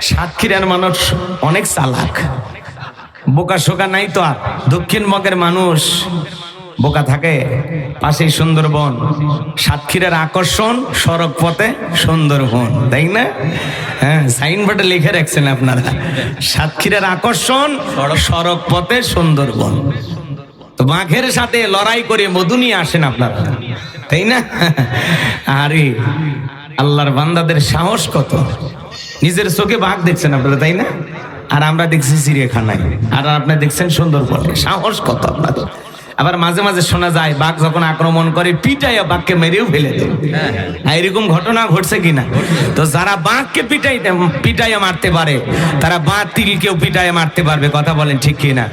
সাতক্ষীরার মানুষ অনেক চালাক। বোকা শোকা নাই তো আর? দক্ষিণ বঙ্গের মানুষ বোকা থাকে। পাশেই সুন্দরবন। সাতক্ষীরার আকর্ষণ সড়ক পথে সুন্দরবন, তাই না? হ্যাঁ সাইনবোর্ডে লিখে রাখছেন আপনারা। সাতক্ষীরার আকর্ষণ সড়ক পথে সুন্দরবন। তো বাঘের সাথে লড়াই করে মধু নিয়ে আসেন আপনারা, তাই না? আরে, আল্লাহর বান্দাদের সাহস কত? নিজের চোখে বাঘ দেখছেন আপনারা, তাই না? আর আমরা দেখছি চিড়িয়াখানায়। আর আপনারা দেখছেন সুন্দরবনে। সাহস কত আপনাদের? আবার মাঝে মাঝে শোনা যায়, বাঘ যখন আক্রমণ করে, পিটাইয়া বাঘকে মেরেও ফেলে দেয়। এরকম ঘটনা ঘটছে কিনা? তো যারা বাঘকে পিটাইতে, পিটাইয়া মারতে পারে, তারা বাতিলকেও পিটাইয়া মারতে পারবে, কথা বলেন ঠিক কিনা?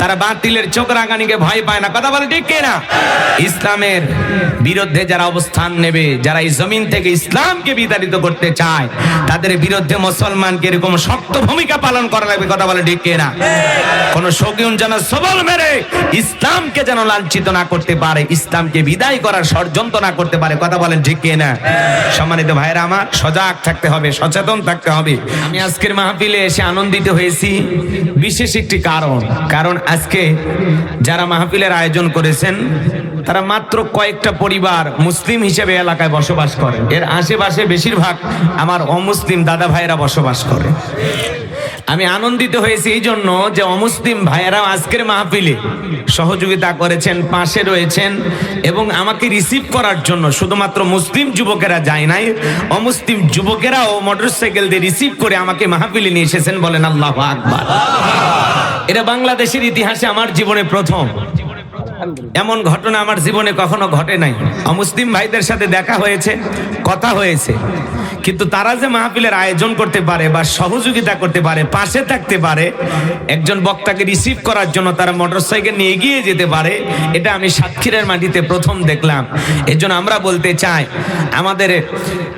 তারা বাতিলের চোখ রাগানিকে ভয় পায় না, কথা বলেন ঠিক কিনা? ইসলামের বিরুদ্ধে যারা অবস্থান নেবে, যারা এই জমিন থেকে ইসলামকে বিতাড়িত করতে চায়, তাদের বিরুদ্ধে মুসলমানকে এরকম শক্ত ভূমিকা পালন করা লাগবে, কথা বলে ঠিক কিনা? কোন শৌকিউন যেন সবল মেরে ইসলামকে যেন লাঞ্ছিত না করতে পারে, ইসলামকে বিদায় করার ষড়যন্ত্র না করতে পারে, কথা বলেন ঠিক কিনা সম্মানিত ভাইরা আমার, সজাগ থাকতে হবে, সচেতন থাকতে হবে। আমি আজকের মাহফিলে এসে আনন্দিত হয়েছি, বিশেষ একটি কারণ। কারণ আজকে যারা মাহফিলের আয়োজন করেছেন, তারা মাত্র কয়েকটা পরিবার মুসলিম হিসেবে এলাকায় বসবাস করে এর আশেপাশে বেশিরভাগ আমার অমুসলিম দাদা ভাইয়েরা বসবাস করে। আমি আনন্দিত হয়েছি এই জন্য যে অমুসলিম ভাইয়েরাও আজকের মাহফিলে সহযোগিতা করেছেন, পাশে রয়েছেন এবং আমাকে রিসিভ করার জন্য শুধুমাত্র মুসলিম যুবকেরা যায় নাই, অমুসলিম যুবকেরাও মোটরসাইকেল দিয়ে রিসিভ করে আমাকে মাহফিলে নিয়ে এসেছেন বলেন আল্লাহ আকবার। এটা বাংলাদেশের ইতিহাসে আমার জীবনে প্রথম। এমন ঘটনা আমার জীবনে কখনো ঘটে নাই। অমুসলিম ভাইদের সাথে দেখা হয়েছে, কথা হয়েছে। কিন্তু তারা যে মাহফিলের আয়োজন করতে পারে বা সহযোগিতা করতে পারে, পাশে থাকতে পারে, একজন বক্তাকে রিসিভ করার জন্য তারা মোটরসাইকেল নিয়ে এগিয়ে যেতে পারে, এটা আমি সাতক্ষীরের মাটিতে প্রথম দেখলাম। এজন্য আমরা বলতে চাই, আমাদের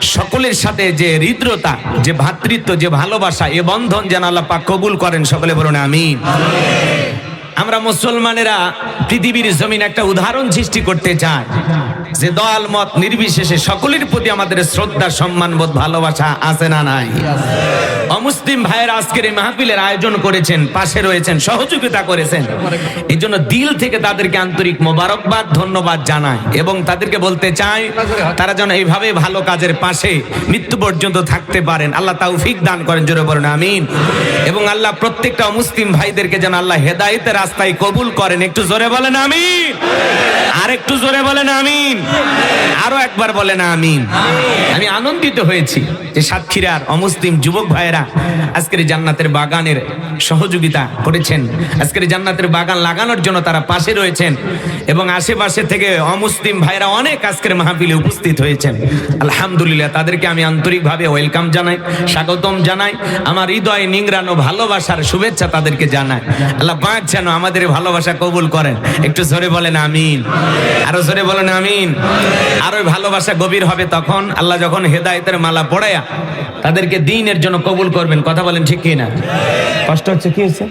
সকলের সাথে যে হৃদ্রতা, যে ভ্রাতৃত্ব যে ভালোবাসা, এ বন্ধন যেন আল্লাহ পাক কবুল করেন, সকলে বলুন আমিন। আমরা মুসলমানেরা পৃথিবীর জমিন একটা উদাহরণ সৃষ্টি করতে চাই। যে দল মত নির্বিশেষে সকলের প্রতি আমাদের শ্রদ্ধা, সম্মান, বোধ, ভালোবাসা আছে না নাই? অমুসলিম ভাইয়ের আজকের এই মাহফিলের আয়োজন করেছেন, পাশে রয়েছেন, সহযোগিতা করেছেন। এই জন্য দিল থেকে তাদেরকে আন্তরিক মোবারকবাদ, ধন্যবাদ জানায় এবং তাদেরকে বলতে চাই, তারা যেন এইভাবে ভালো কাজের পাশে মৃত্যু পর্যন্ত থাকতে পারেন। আল্লাহ তাউফিক দান করেন, জোরে বলেন, আমিন। এবং আল্লাহ প্রত্যেকটা মুসলিম ভাইদেরকে যেন আল্লাহ হেদায়েতের রাস্তায় কবুল করেন। একটু জোরে বলেন, আমিন। আর একটু জোরে বলেন, আমিন। আরও একবার বলেন, আমিন। আমি আনন্দিত হয়েছি যে সাতক্ষীরার অমুসলিম যুবক ভাইয়েরা আজকের জান্নাতের বাগানের সহযোগিতা করেছেন। আজকের জান্নাতের বাগান লাগানোর জন্য তারা পাশে রয়েছেন এবং আশেপাশে থেকে অমুসলিম ভাইরা অনেক আজকের মাহফিলে উপস্থিত হয়েছেন। আলহামদুলিল্লাহ, তাদেরকে আমি আন্তরিকভাবে ওয়েলকাম জানাই, স্বাগতম জানাই। আমার হৃদয়ে নিংরানো ভালোবাসার শুভেচ্ছা তাদেরকে জানাই। আল্লাহ পাক যেন আমাদের ভালোবাসা কবুল করেন। একটু জোরে বলেন আমিন। আরও জোরে বলেন আমিন। আরও ভালোবাসা গভীর হবে তখন আল্লাহ যখন হেদায়েতের মালা পড়ায়া তাদেরকে দিনের জন্য কবুল করবেন কথা বলেন ঠিক কি না? কষ্ট হচ্ছে কি হচ্ছে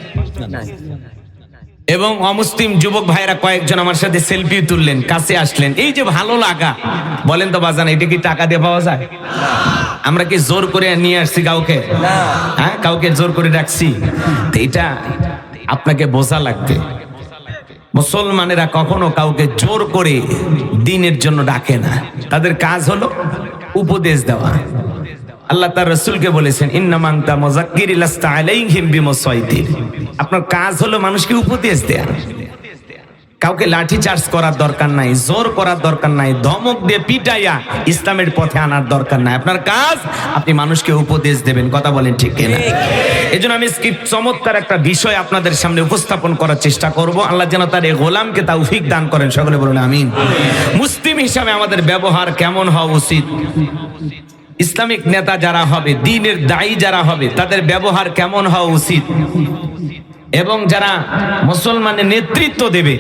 এবং অমুসলিম যুবক ভাইরা কয়েকজন আমার সাথে সেলফি তুললেন কাছে আসলেন। এই যে ভালো লাগা বলেন তো বাজান এটা কি টাকা দিয়ে পাওয়া যায়? আমরা কি জোর করে নিয়ে আসছি কাউকে? হ্যাঁ কাউকে জোর করে রাখছি? এটা আপনাকে বোঝা লাগবে। মুসলমানেরা কখনো কাউকে জোর করে দিনের জন্য ডাকে না। তাদের কাজ হলো উপদেশ দেওয়া। আল্লাহ তার রসুলকে বলেছেন ইন্নামাংতা মুজাক্কির আপনার কাজ হলো মানুষকে উপদেশ দেয়া। কাউকে লাঠি চার্জ করার দরকার নাই, জোর করার দরকার নাই, ধমক দিয়ে পিটাইয়া ইসলামের পথে আনার দরকার নাই। আপনার কাজ, আপনি মানুষকে উপদেশ দেবেন, কথা বলেন ঠিক কিনা? এই জন্য আমি চমৎকার একটা বিষয় আপনাদের সামনে উপস্থাপন করার চেষ্টা করব। আল্লাহ যেন তার এই গোলামকে তৌফিক দান করেন। সকলে বলুন, আমিন। মুসলিম হিসাবে আমাদের ব্যবহার কেমন হওয়া উচিত? ইসলামিক নেতা যারা হবে, দিনের দায়ী যারা হবে, তাদের ব্যবহার কেমন হওয়া উচিত? এবং যারা মুসলমানের নেতৃত্ব দেবে,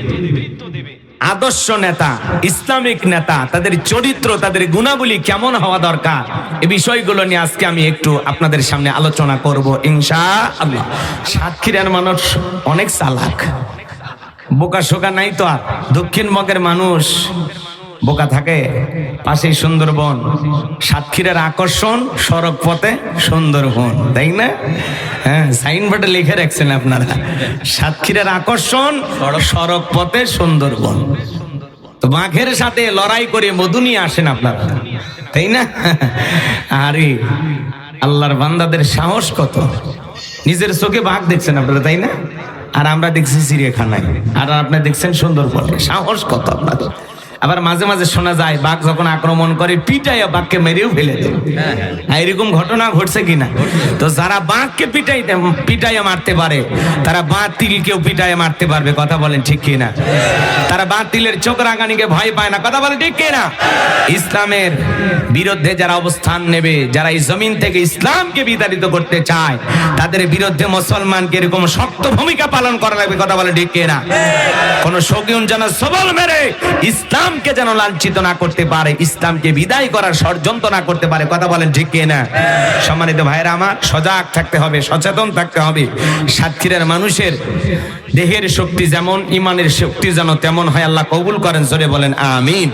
আদর্শ নেতা, ইসলামিক নেতা, তাদের চরিত্র, তাদের গুণাবলী কেমন হওয়া দরকার? এই বিষয়গুলো নিয়ে আজকে আমি একটু আপনাদের সামনে আলোচনা করব ইনশা আল্লাহ সাতক্ষীরার মানুষ অনেক চালাক। বোকা শোকা নাই তো আর? দক্ষিণবঙ্গের মানুষ বোকা থাকে? পাশেই সুন্দরবন। সাতক্ষীরের আকর্ষণ, সড়ক পথে সুন্দরবন, তাই না? হ্যাঁ সাইনবোর্ডে লিখে রাখছেন আপনারা। সাতক্ষীরের আকর্ষণ, সড়ক পথে সুন্দরবন। তো বাঘের সাথে লড়াই করে মধু নিয়ে আসেন আপনারা। তাই না? আরে, আল্লাহর বান্দাদের সাহস কত? নিজের চোখে বাঘ দেখছেন আপনারা, তাই না? আর আমরা দেখছি চিড়িয়াখানায়। আর আপনি দেখছেন সুন্দরবনে। সাহস কত আপনাদের? আবার মাঝে মাঝে শোনা যায়, বাঘ যখন আক্রমণ করে, পিটাইয়া বাঘকে মেরেও ফেলে দেয়। এরকম ঘটনা ঘটছে কিনা? তো যারা বাঘকে পিটাইতে পিটাইয়া মারতে পারে, তারা বাতিলকেও পিটাইয়া মারতে পারবে, কথা বলেন ঠিক কিনা? তারা বাতিলের চোখ রাগানিকে ভয় পায় না, কথা বলেন ঠিক কিনা? ইসলামের বিরুদ্ধে যারা অবস্থান নেবে, যারা এই জমিন থেকে ইসলামকে বিতাড়িত করতে চায়, তাদের বিরুদ্ধে মুসলমানকে এরকম শক্ত ভূমিকা পালন করা লাগবে, কথা বলে ঠিক কিনা? কোন শৌকিউন যেন সবল মেরে ইসলামকে যেন লাঞ্ছিত না করতে পারে, ইসলামকে বিদায় করার ষড়যন্ত্র না করতে পারে, কথা বলেন ঠিক না? সম্মানিত ভাইরা আমার, সজাগ থাকতে হবে, সচেতন থাকতে হবে। সাতক্ষীরার মানুষের দেহের শক্তি যেমন, ইমানের শক্তি যেন তেমন হয়, আল্লাহ কবুল করেন, জোরে বলেন, আমিন।